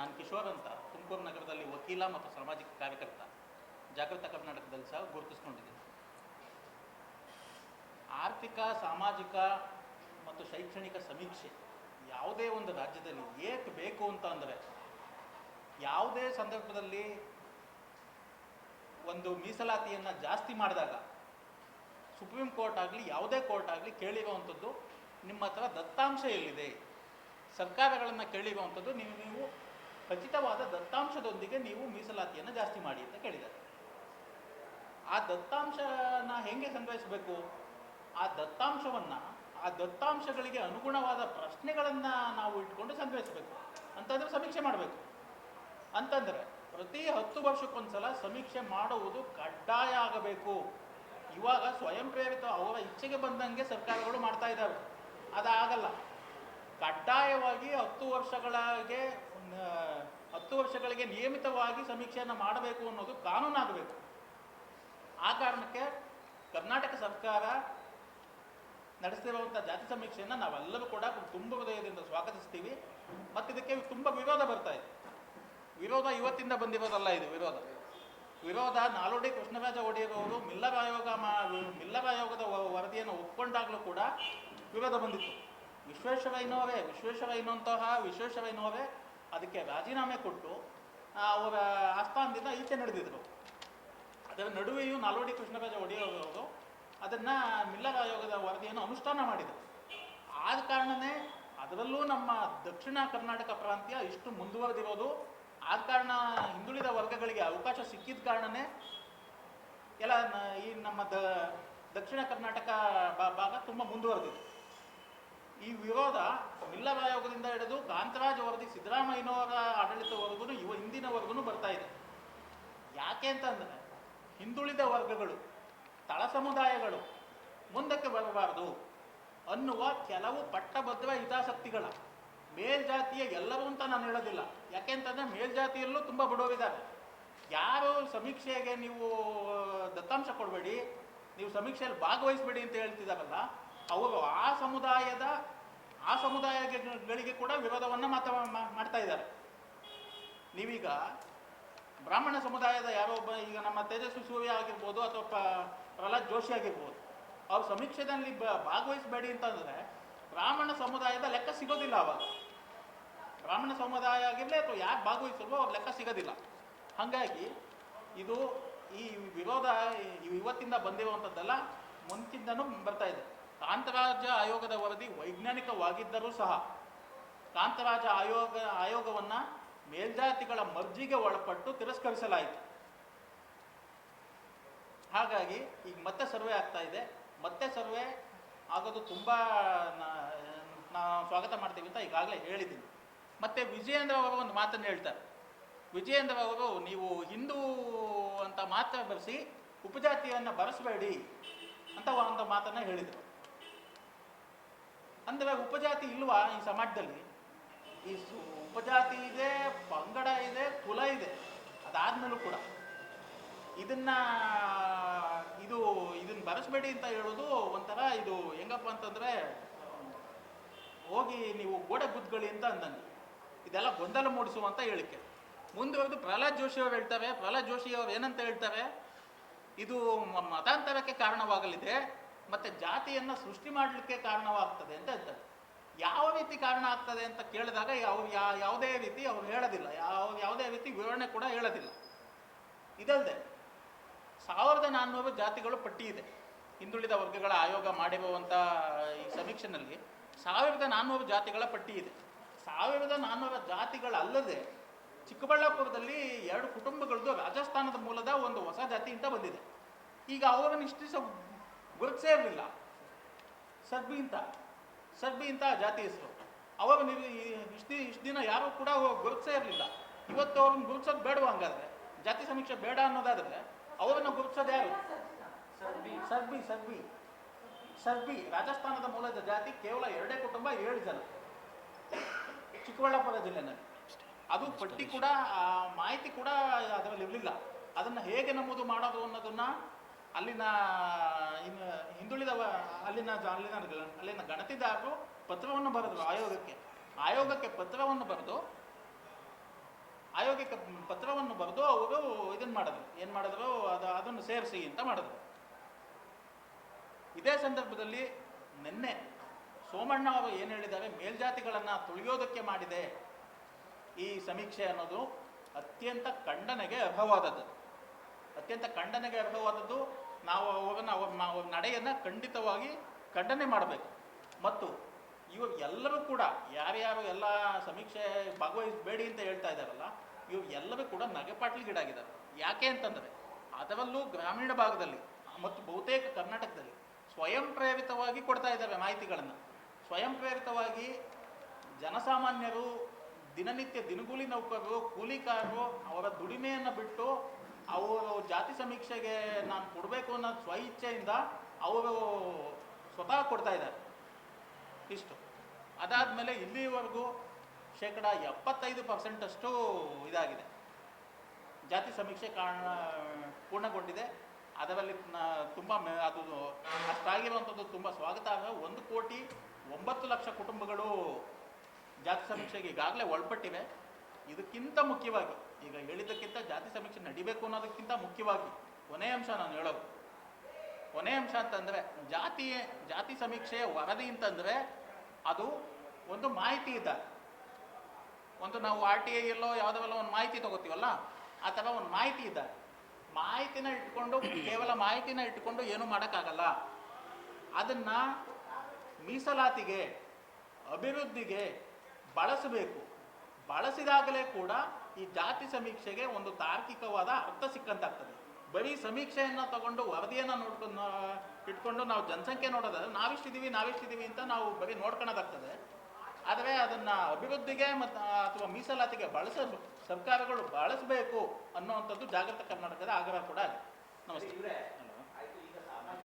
ನಾನು ಕಿಶೋರ್ ಅಂತ, ತುಮಕೂರು ನಗರದಲ್ಲಿ ವಕೀಲ ಮತ್ತು ಸಾಮಾಜಿಕ ಕಾರ್ಯಕರ್ತ. ಜಾಗೃತ ಕರ್ನಾಟಕದಲ್ಲಿ ಸಹ ಗುರುತಿಸ್ಕೊಂಡಿದ್ದೀನಿ. ಆರ್ಥಿಕ, ಸಾಮಾಜಿಕ ಮತ್ತು ಶೈಕ್ಷಣಿಕ ಸಮೀಕ್ಷೆ ಯಾವುದೇ ಒಂದು ರಾಜ್ಯದಲ್ಲಿ ಏಕೆ ಬೇಕು ಅಂತ ಅಂದರೆ ಯಾವುದೇ ಸಂದರ್ಭದಲ್ಲಿ ಒಂದು ಮೀಸಲಾತಿಯನ್ನು ಜಾಸ್ತಿ ಮಾಡಿದಾಗ ಸುಪ್ರೀಂ ಕೋರ್ಟ್ ಆಗಲಿ, ಯಾವುದೇ ಕೋರ್ಟ್ ಆಗಲಿ ಕೇಳಿರುವಂಥದ್ದು ನಿಮ್ಮ ಹತ್ರ ದತ್ತಾಂಶ ಎಲ್ಲಿದೆ? ಸರ್ಕಾರಗಳನ್ನು ಕೇಳಿರುವಂಥದ್ದು ನೀವು ನೀವು ಖಚಿತವಾದ ದತ್ತಾಂಶದೊಂದಿಗೆ ನೀವು ಮೀಸಲಾತಿಯನ್ನು ಜಾಸ್ತಿ ಮಾಡಿ ಅಂತ ಕೇಳಿದ್ದಾರೆ. ಆ ದತ್ತಾಂಶನ ಹೆಂಗೆ ಸಂಗ್ರಹಿಸಬೇಕು? ಆ ದತ್ತಾಂಶವನ್ನು, ಆ ದತ್ತಾಂಶಗಳಿಗೆ ಅನುಗುಣವಾದ ಪ್ರಶ್ನೆಗಳನ್ನು ನಾವು ಇಟ್ಕೊಂಡು ಸಂಗ್ರಹಿಸಬೇಕು. ಅಂತಂದರೆ ಸಮೀಕ್ಷೆ ಮಾಡಬೇಕು. ಅಂತಂದರೆ ಪ್ರತಿ ಹತ್ತು ವರ್ಷಕ್ಕೊಂದ್ಸಲ ಸಮೀಕ್ಷೆ ಮಾಡುವುದು ಕಡ್ಡಾಯ ಆಗಬೇಕು. ಇವಾಗ ಸ್ವಯಂ ಪ್ರೇರಿತ ಅವರ ಇಚ್ಛೆಗೆ ಬಂದಂಗೆ ಸರ್ಕಾರಗಳು ಮಾಡ್ತಾ ಇದ್ದಾವೆ. ಅದಾಗಲ್ಲ. ಕಡ್ಡಾಯವಾಗಿ ಹತ್ತು ವರ್ಷಗಳಿಗೆ ಹತ್ತು ವರ್ಷಗಳಿಗೆ ನಿಯಮಿತವಾಗಿ ಸಮೀಕ್ಷೆಯನ್ನು ಮಾಡಬೇಕು ಅನ್ನೋದು ಕಾನೂನಾಗಬೇಕು. ಆ ಕಾರಣಕ್ಕೆ ಕರ್ನಾಟಕ ಸರ್ಕಾರ ನಡೆಸ್ತಿರುವಂಥ ಜಾತಿ ಸಮೀಕ್ಷೆಯನ್ನು ನಾವೆಲ್ಲರೂ ಕೂಡ ತುಂಬ ಹೃದಯದಿಂದ ಸ್ವಾಗತಿಸ್ತೀವಿ. ಮತ್ತು ಇದಕ್ಕೆ ತುಂಬ ವಿರೋಧ ಬರ್ತಾ ಇದೆ. ವಿರೋಧ ಇವತ್ತಿಂದ ಬಂದಿರೋದಲ್ಲ ಇದು ವಿರೋಧ. ವಿರೋಧ ನಾಲ್ವಡಿ ಕೃಷ್ಣರಾಜ ಒಡೆಯರ್ ಅವರು ಮಿಲ್ಲರ್ ಆಯೋಗ ಮಾ, ಮಿಲ್ಲರ್ ಆಯೋಗದ ವರದಿಯನ್ನು ಒಪ್ಕೊಂಡಾಗಲೂ ಕೂಡ ವಿರೋಧ ಬಂದಿತ್ತು. ವಿಶ್ವೇಶ್ವರಯ್ಯನವರೇ ವಿಶ್ವೇಶ್ವರಯ್ಯನಂತಹ ವಿಶ್ವೇಶ್ವರಯ್ಯನವರೇ ಅದಕ್ಕೆ ರಾಜೀನಾಮೆ ಕೊಟ್ಟು ಅವರ ಆಸ್ಥಾನದಿಂದ ಈಚೆ ನಡೆದಿದ್ರು. ಅದರ ನಡುವೆಯೂ ನಾಲ್ವಡಿ ಕೃಷ್ಣರಾಜ ಒಡೆಯರ್ ಅವರು ಅದನ್ನು ಮಿಲ್ಲರ್ ಆಯೋಗದ ವರದಿಯನ್ನು ಅನುಷ್ಠಾನ ಮಾಡಿದರು. ಆದ ಕಾರಣನೇ ಅದರಲ್ಲೂ ನಮ್ಮ ದಕ್ಷಿಣ ಕರ್ನಾಟಕ ಪ್ರಾಂತ್ಯ ಇಷ್ಟು ಮುಂದುವರೆದಿರೋದು. ಆದ ಕಾರಣ ಹಿಂದುಳಿದ ವರ್ಗಗಳಿಗೆ ಅವಕಾಶ ಸಿಕ್ಕಿದ ಕಾರಣನೇ ಎಲ್ಲ ಈ ನಮ್ಮ ದ, ದಕ್ಷಿಣ ಕರ್ನಾಟಕ ಭಾಗ ತುಂಬ ಮುಂದುವರೆದಿದೆ. ಈ ವಿರೋಧ ಮಿಲ್ಲರ್ ಆಯೋಗದಿಂದ ಹಿಡಿದು ಕಾಂತರಾಜ್ ವರದಿ ಸಿದ್ದರಾಮಯ್ಯನವರ ಆಡಳಿತವರೆಗೂ ಇವ ಇಂದಿನವರೆಗೂ ಬರ್ತಾ ಇದೆ ಯಾಕೆ ಅಂತಂದರೆ ಹಿಂದುಳಿದ ವರ್ಗಗಳು, ತಳ ಸಮುದಾಯಗಳು ಮುಂದಕ್ಕೆ ಬರಬಾರದು ಅನ್ನುವ ಕೆಲವು ಪಟ್ಟಭದ್ರ ಹಿತಾಸಕ್ತಿಗಳ. ಮೇಲ್ಜಾತಿಯ ಎಲ್ಲವೂ ಅಂತ ನಾನು ಹೇಳೋದಿಲ್ಲ. ಯಾಕೆಂತಂದರೆ ಮೇಲ್ಜಾತಿಯಲ್ಲೂ ತುಂಬ ಬಡವರಿದ್ದಾರೆ. ಯಾರು ಸಮೀಕ್ಷೆಗೆ ನೀವು ದತ್ತಾಂಶ ಕೊಡಬೇಡಿ, ನೀವು ಸಮೀಕ್ಷೆಯಲ್ಲಿ ಭಾಗವಹಿಸಬೇಡಿ ಅಂತ ಹೇಳ್ತಿದ್ದಾರಲ್ಲ, ಅವರು ಆ ಸಮುದಾಯದ, ಆ ಸಮುದಾಯಗಳಿಗೆ ಕೂಡ ವಿರೋಧವನ್ನು ಮಾತಾ ಮಾಡ್ತಾ ಇದ್ದಾರೆ. ನೀವೀಗ ಬ್ರಾಹ್ಮಣ ಸಮುದಾಯದ ಯಾರೋ ಒಬ್ಬ ಈಗ ನಮ್ಮ ತೇಜಸ್ವಿ ಸೂರ್ಯ ಆಗಿರ್ಬೋದು ಅಥವಾ ಪ್ರಹ್ಲಾದ್ ಜೋಶಿ ಆಗಿರ್ಬೋದು, ಅವ್ರ ಸಮೀಕ್ಷೆದಲ್ಲಿ ಭಾಗವಹಿಸಬೇಡಿ ಅಂತಂದರೆ ಬ್ರಾಹ್ಮಣ ಸಮುದಾಯದ ಲೆಕ್ಕ ಸಿಗೋದಿಲ್ಲ ಅವಾಗ. ಬ್ರಾಹ್ಮಣ ಸಮುದಾಯ ಆಗಿರಲಿ ಅಥವಾ ಯಾರು ಭಾಗವಹಿಸಿರ್ಬೋ ಅವ್ರ ಲೆಕ್ಕ ಸಿಗೋದಿಲ್ಲ. ಹಾಗಾಗಿ ಇದು ಈ ವಿರೋಧ ಇವತ್ತಿಂದ ಬಂದಿರುವಂಥದ್ದಲ್ಲ ಮುಂಚಿಂದನೂ ಬರ್ತಾ ಇದೆ. ಕಾಂತರಾಜ ಆಯೋಗದ ವರದಿ ವೈಜ್ಞಾನಿಕವಾಗಿದ್ದರೂ ಸಹ ಕಾಂತರಾಜ ಆಯೋಗ ಆಯೋಗವನ್ನು ಮೇಲ್ಜಾತಿಗಳ ಮರ್ಜಿಗೆ ಒಳಪಟ್ಟು ತಿರಸ್ಕರಿಸಲಾಯಿತು. ಹಾಗಾಗಿ ಈಗ ಮತ್ತೆ ಸರ್ವೆ ಆಗ್ತಾ ಇದೆ. ಮತ್ತೆ ಸರ್ವೆ ಆಗೋದು ತುಂಬ ನಾ ಸ್ವಾಗತ ಮಾಡ್ತೀವಿ ಅಂತ ಈಗಾಗಲೇ ಹೇಳಿದ್ದೀನಿ. ಮತ್ತು ವಿಜಯೇಂದ್ರ ಅವರು ಒಂದು ಮಾತನ್ನು ಹೇಳ್ತಾರೆ. ವಿಜಯೇಂದ್ರ ಅವರು, ನೀವು ಹಿಂದೂ ಅಂತ ಮಾತ್ರ ಬರೆಸಿ ಉಪಜಾತಿಯನ್ನು ಬರೆಸಬೇಡಿ ಅಂತ ಒಂದು ಮಾತನ್ನು ಹೇಳಿದರು. ಅಂದರೆ ಉಪಜಾತಿ ಇಲ್ವಾ ಈ ಸಮಾಜದಲ್ಲಿ? ಈ ಉಪಜಾತಿ ಇದೆ, ಪಂಗಡ ಇದೆ, ಕುಲ ಇದೆ. ಅದಾದ್ಮೇಲೂ ಕೂಡ ಇದನ್ನ, ಇದು ಇದನ್ನ ಬರೆಸ್ಬೇಡಿ ಅಂತ ಹೇಳೋದು ಒಂಥರ ಇದು ಹೆಂಗಪ್ಪ ಅಂತಂದ್ರೆ, ಹೋಗಿ ನೀವು ಗೋಡೆ ಗುದ್ದುಗಳಿ ಅಂತ ಅಂದಂಗೆ. ಇದೆಲ್ಲ ಗೊಂದಲ ಮೂಡಿಸುವಂತ ಹೇಳಿಕೆ. ಮುಂದುವರೆದು ಪ್ರಹ್ಲಾದ್ ಜೋಶಿ ಅವ್ರು ಹೇಳ್ತಾರೆ, ಪ್ರಹ್ಲಾದ್ ಜೋಶಿ ಅವ್ರು ಏನಂತ ಹೇಳ್ತಾರೆ? ಇದು ಮತಾಂತರಕ್ಕೆ ಕಾರಣವಾಗಲಿದೆ, ಮತ್ತೆ ಜಾತಿಯನ್ನ ಸೃಷ್ಟಿ ಮಾಡಲಿಕ್ಕೆ ಕಾರಣವಾಗ್ತದೆ ಅಂತ ಹೇಳ್ತಾರೆ. ಯಾವ ರೀತಿ ಕಾರಣ ಆಗ್ತದೆ ಅಂತ ಕೇಳಿದಾಗ ಅವ್ರು ಯಾವುದೇ ರೀತಿ ಅವ್ರು ಹೇಳೋದಿಲ್ಲ. ಯಾವ ಯಾವುದೇ ರೀತಿ ವಿವರಣೆ ಕೂಡ ಹೇಳೋದಿಲ್ಲ. ಇದಲ್ಲದೆ ಸಾವಿರದ ನಾನ್ನೂರು ಜಾತಿಗಳು ಪಟ್ಟಿ ಇದೆ. ಹಿಂದುಳಿದ ವರ್ಗಗಳ ಆಯೋಗ ಮಾಡಿರುವಂಥ ಈ ಸಮೀಕ್ಷೆನಲ್ಲಿ ಸಾವಿರದ ನಾನ್ನೂರು ಜಾತಿಗಳ ಪಟ್ಟಿ ಇದೆ. ಸಾವಿರದ ನಾನ್ನೂರು ಜಾತಿಗಳಲ್ಲದೆ ಚಿಕ್ಕಬಳ್ಳಾಪುರದಲ್ಲಿ ಎರಡು ಕುಟುಂಬಗಳದ್ದು ರಾಜಸ್ಥಾನದ ಮೂಲದ ಒಂದು ಹೊಸ ಜಾತಿ ಅಂತ ಬಂದಿದೆ. ಈಗ ಅವರನ್ನು ಇಷ್ಟಿಸ ಗುರುತಿಸೇ ಇರಲಿಲ್ಲ. ಸರ್ಬಿ ಅಂತ. ಸರ್ಬಿ ಇಂತಹ ಜಾತಿ ಹೆಸರು. ನೀವು ಇಷ್ಟು ಇಷ್ಟು ದಿನ ಯಾರೂ ಕೂಡ ಗುರುತಿಸೇ ಇರಲಿಲ್ಲ. ಇವತ್ತು ಅವ್ರನ್ನ ಗುರುತಿಸೋದು ಬೇಡವ ಹಂಗಾದ್ರೆ? ಜಾತಿ ಸಮೀಕ್ಷೆ ಬೇಡ ಅನ್ನೋದಾದ್ರೆ ಅವರನ್ನು ಗುರುತಿಸೋದು ಯಾರು? ಸರ್ಬಿ ಸರ್ಬಿ ಸರ್ಬಿ. ರಾಜಸ್ಥಾನದ ಮೂಲದ ಜಾತಿ ಕೇವಲ ಎರಡೇ ಕುಟುಂಬ, ಏಳು ಜನ. ಚಿಕ್ಕಬಳ್ಳಾಪುರ ಜಿಲ್ಲೆನಲ್ಲಿ. ಅದು ಪಟ್ಟಿ ಕೂಡ ಮಾಹಿತಿ ಕೂಡ ಅದರಲ್ಲಿ ಇರಲಿಲ್ಲ. ಅದನ್ನ ಹೇಗೆ ನಮೂದು ಮಾಡೋದು ಅನ್ನೋದನ್ನ ಅಲ್ಲಿನ, ಇನ್ನು ಹಿಂದುಳಿದ ಅಲ್ಲಿನ ಅಲ್ಲಿನ ಅಲ್ಲಿನ ಗಣತಿದಾರರು ಪತ್ರವನ್ನು ಬರೆದರು ಆಯೋಗಕ್ಕೆ. ಆಯೋಗಕ್ಕೆ ಪತ್ರವನ್ನು ಬರೆದು, ಆಯೋಗಕ್ಕೆ ಪತ್ರವನ್ನು ಬರೆದು ಅವರು ಇದನ್ನು ಮಾಡಿದ್ರು. ಏನು ಮಾಡಿದ್ರು? ಅದು, ಅದನ್ನು ಸೇರಿಸಿ ಅಂತ ಮಾಡಿದ್ರು. ಇದೇ ಸಂದರ್ಭದಲ್ಲಿ ನಿನ್ನೆ ಸೋಮಣ್ಣ ಅವರು ಏನು ಹೇಳಿದ್ದಾರೆ? ಮೇಲ್ಜಾತಿಗಳನ್ನು ತುಳಿಯೋದಕ್ಕೆ ಮಾಡಿದೆ. ಈ ಸಮೀಕ್ಷೆ ಅನ್ನೋದು ಅತ್ಯಂತ ಖಂಡನೆಗೆ ಅರ್ಹವಾದದ್ದು. ಅತ್ಯಂತ ಖಂಡನೆಗೆ ಅರ್ಹವಾದದ್ದು ನಾವು ಅವರನ್ನು ಅವರ ನಡೆಯನ್ನು ಖಂಡಿತವಾಗಿ ಖಂಡನೆ ಮಾಡಬೇಕು. ಮತ್ತು ಇವ ಎಲ್ಲರೂ ಕೂಡ ಯಾರ್ಯಾರು ಎಲ್ಲ ಸಮೀಕ್ಷೆ ಭಾಗವಹಿಸಬೇಡಿ ಅಂತ ಹೇಳ್ತಾ ಇದ್ದಾರಲ್ಲ ಇವ್ ಎಲ್ಲರೂ ಕೂಡ ನಗೆಪಾಟ್ಲಿಗೀಡಾಗಿದ್ದಾರೆ ಯಾಕೆ ಅಂತಂದರೆ, ಅದರಲ್ಲೂ ಗ್ರಾಮೀಣ ಭಾಗದಲ್ಲಿ ಮತ್ತು ಬಹುತೇಕ ಕರ್ನಾಟಕದಲ್ಲಿ ಸ್ವಯಂ ಪ್ರೇರಿತವಾಗಿ ಕೊಡ್ತಾ ಇದ್ದಾವೆ ಮಾಹಿತಿಗಳನ್ನು. ಸ್ವಯಂ ಪ್ರೇರಿತವಾಗಿ ಜನಸಾಮಾನ್ಯರು ದಿನನಿತ್ಯ ದಿನಗೂಲಿ ನೌಕರರು ಕೂಲಿಕಾರರು ಅವರ ದುಡಿಮೆಯನ್ನು ಬಿಟ್ಟು ಅವರು ಜಾತಿ ಸಮೀಕ್ಷೆಗೆ ನಾನು ಕೊಡಬೇಕು ಅನ್ನೋ ಸ್ವ ಇಚ್ಛೆಯಿಂದ ಅವರು ಸ್ವತಃ ಕೊಡ್ತಾ ಇದ್ದಾರೆ. ಇಷ್ಟು. ಅದಾದಮೇಲೆ ಇಲ್ಲಿವರೆಗೂ ಶೇಕಡ ಎಪ್ಪತ್ತೈದು ಪರ್ಸೆಂಟಷ್ಟು ಇದಾಗಿದೆ. ಜಾತಿ ಸಮೀಕ್ಷೆ ಕಾರಣ ಪೂರ್ಣಗೊಂಡಿದೆ. ಅದರಲ್ಲಿ ತುಂಬ ಅದು ಅಷ್ಟಾಗಿರುವಂಥದ್ದು ತುಂಬ ಸ್ವಾಗತಾರ್ಹ ಒಂದು ಕೋಟಿ ಒಂಬತ್ತು ಲಕ್ಷ ಕುಟುಂಬಗಳು ಜಾತಿ ಸಮೀಕ್ಷೆಗೆ ಈಗಾಗಲೇ ಒಳಪಟ್ಟಿವೆ. ಇದಕ್ಕಿಂತ ಮುಖ್ಯವಾಗಿ, ಈಗ ಹೇಳಿದ್ದಕ್ಕಿಂತ ಜಾತಿ ಸಮೀಕ್ಷೆ ನಡಿಬೇಕು ಅನ್ನೋದಕ್ಕಿಂತ ಮುಖ್ಯವಾಗಿ ಕೊನೆಯ ಅಂಶ ನಾನು ಹೇಳೋದು. ಕೊನೆಯ ಅಂಶ ಅಂತಂದರೆ, ಜಾತಿ ಜಾತಿ ಸಮೀಕ್ಷೆಯ ವರದಿ ಅಂತಂದರೆ ಅದು ಒಂದು ಮಾಹಿತಿ ಇದ್ದ ಒಂದು ನಾವು ಆರ್ ಟಿ ಐಯಲ್ಲೋ ಯಾವುದವೆಲ್ಲ ಒಂದು ಮಾಹಿತಿ ತಗೋತೀವಲ್ಲ, ಆ ಥರ ಒಂದು ಮಾಹಿತಿ ಇದ್ದ ಮಾಹಿತಿನ ಇಟ್ಕೊಂಡು, ಕೇವಲ ಮಾಹಿತಿನ ಇಟ್ಕೊಂಡು ಏನು ಮಾಡೋಕ್ಕಾಗಲ್ಲ. ಅದನ್ನು ಮೀಸಲಾತಿಗೆ, ಅಭಿವೃದ್ಧಿಗೆ ಬಳಸಬೇಕು. ಬಳಸಿದಾಗಲೇ ಕೂಡ ಈ ಜಾತಿ ಸಮೀಕ್ಷೆಗೆ ಒಂದು ತಾರ್ಕಿಕವಾದ ಅರ್ಥ ಸಿಕ್ಕಂತಾಗ್ತದೆ. ಬರೀ ಸಮೀಕ್ಷೆಯನ್ನು ತಗೊಂಡು ವರದಿಯನ್ನು ನೋಡ್ಕೊಂಡು ಇಟ್ಕೊಂಡು ನಾವು ಜನಸಂಖ್ಯೆ ನೋಡೋದಾದ್ರೆ ನಾವಿಷ್ಟಿದ್ದೀವಿ ನಾವಿಷ್ಟಿದ್ದೀವಿ ಅಂತ ನಾವು ಬರೀ ನೋಡ್ಕೊಳ್ಳೋದಾಗ್ತದೆ ಆದರೆ ಅದನ್ನು ಅಭಿವೃದ್ಧಿಗೆ ಮತ್ತು ಅಥವಾ ಮೀಸಲಾತಿಗೆ ಬಳಸ, ಸರ್ಕಾರಗಳು ಬಳಸಬೇಕು ಅನ್ನುವಂಥದ್ದು ಜಾಗೃತ ಕರ್ನಾಟಕದ ಆಗ್ರಹ ಕೂಡ ಆಗಿದೆ ನಮಸ್ತೆ.